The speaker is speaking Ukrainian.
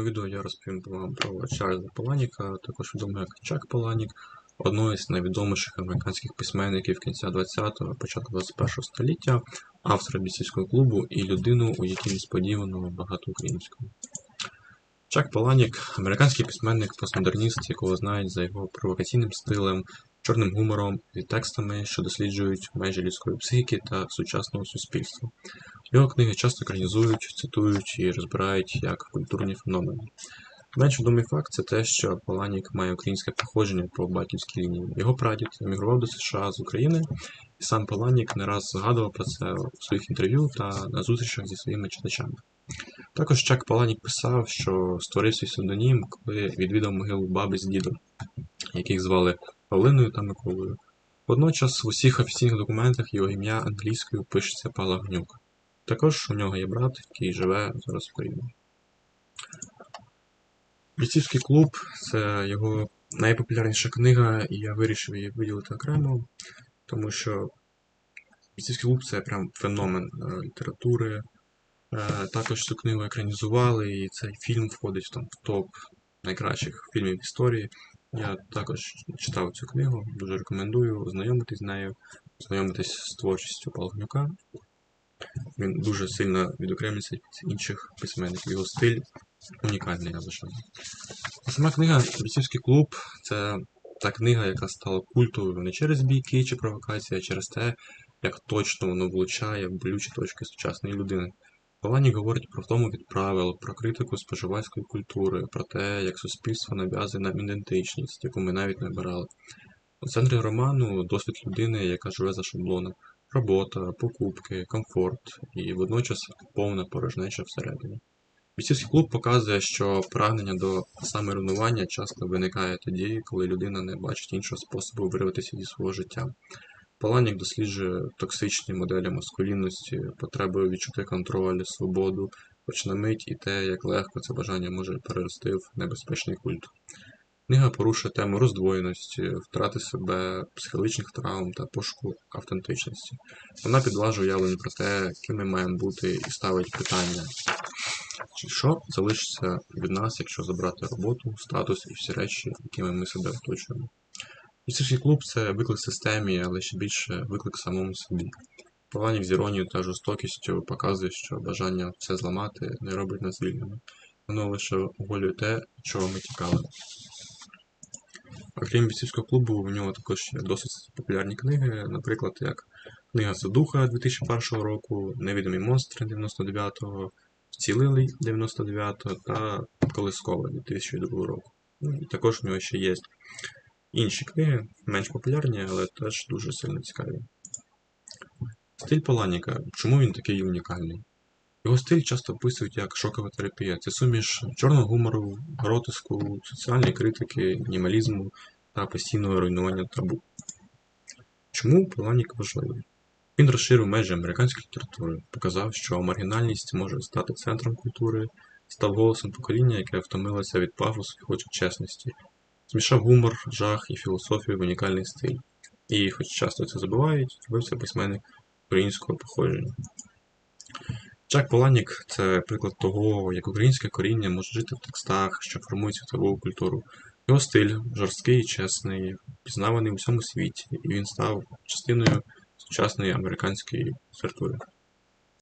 цьому відео я розповім вам про Чарльза Паланіка, також відомий як Чак Паланік, одного із найвідоміших американських письменників кінця 20-го, початку 21-го століття, автора бійцівського клубу і людину, у якій несподівано багато українського. Чак Паланік американський письменник постмодерніст, якого знають за його провокаційним стилем, чорним гумором і текстами, що досліджують межі людської психіки та сучасного суспільства. Його книги часто екранізують, цитують і розбирають як культурні феномени. Менш відомий факт це те, що Паланік має українське походження по батьківській лінії. Його прадід емігрував до США з України, і сам Паланік не раз згадував про це у своїх інтерв'ю та на зустрічах зі своїми читачами. Також Чак Паланік писав, що створив свій псевдонім, коли відвідав могилу баби з дідом, яких звали Павлиною та Миколою. Водночас в усіх офіційних документах його ім'я англійською пишеться Палагнюк. Також у нього є брат, який живе зараз в Україні. Бійцівський клуб це його найпопулярніша книга, і я вирішив її виділити окремо, тому що бійцівський клуб це прям феномен е, літератури. Е, Також цю книгу екранізували, і цей фільм входить там, в топ найкращих фільмів в історії. Я також читав цю книгу, дуже рекомендую ознайомитись з нею, ознайомитись з творчістю Палгнюка. Він дуже сильно відокремлюється від інших письменників. Його стиль унікальний, я вважаю. А Сама книга Бійцівський клуб це та книга, яка стала культовою не через бійки чи провокації, а через те, як точно воно влучає в болючі точки сучасної людини. Паланік говорить про втому від правил, про критику споживацької культури, про те, як суспільство нав'язує нам ідентичність, яку ми навіть не обирали. У центрі роману досвід людини, яка живе за шаблоном, робота, покупки, комфорт і водночас повна порожнеча всередині. Бійцівський клуб показує, що прагнення до саморівнування часто виникає тоді, коли людина не бачить іншого способу вирватися зі свого життя. Паланік досліджує токсичні моделі маскулінності, потребою відчути контроль, свободу, хоч на мить і те, як легко це бажання може перерости в небезпечний культ. Книга порушує тему роздвоєності, втрати себе, психологічних травм та пошуку автентичності. Вона підважує уявлення про те, ким ми маємо бути, і ставить питання, що залишиться від нас, якщо забрати роботу, статус і всі речі, якими ми себе оточуємо. Бійцівський клуб це виклик системі, але ще більше виклик самому собі. Паланік з іронією та жорстокістю показує, що бажання все зламати не робить нас вільними. Воно лише оголює те, чого ми тікали. Окрім бійцівського клубу, в нього також є досить популярні книги, наприклад, як Книга Задуха 2001 року, Невідомі монстри 99-го, Вцілилий 99-го та Колискова 2002 року. Ну, і також в нього ще є інші книги, менш популярні, але теж дуже сильно цікаві. Стиль Паланіка. Чому він такий унікальний? Його стиль часто описують як шокова терапія. Це суміш чорного гумору, гротиску, соціальної критики, мінімалізму та постійного руйнування табу. Чому Паланік важливий? Він розширив межі американської літератури, показав, що маргінальність може стати центром культури, став голосом покоління, яке втомилося від пафосу і хоче чесності, змішав гумор, жах і філософію в унікальний стиль. І, хоч часто це забувають, зробився письменник українського походження. Чак Поланік це приклад того, як українське коріння може жити в текстах, що формують світову культуру. Його стиль жорсткий чесний, пізнаваний у всьому світі, і він став частиною сучасної американської літератури.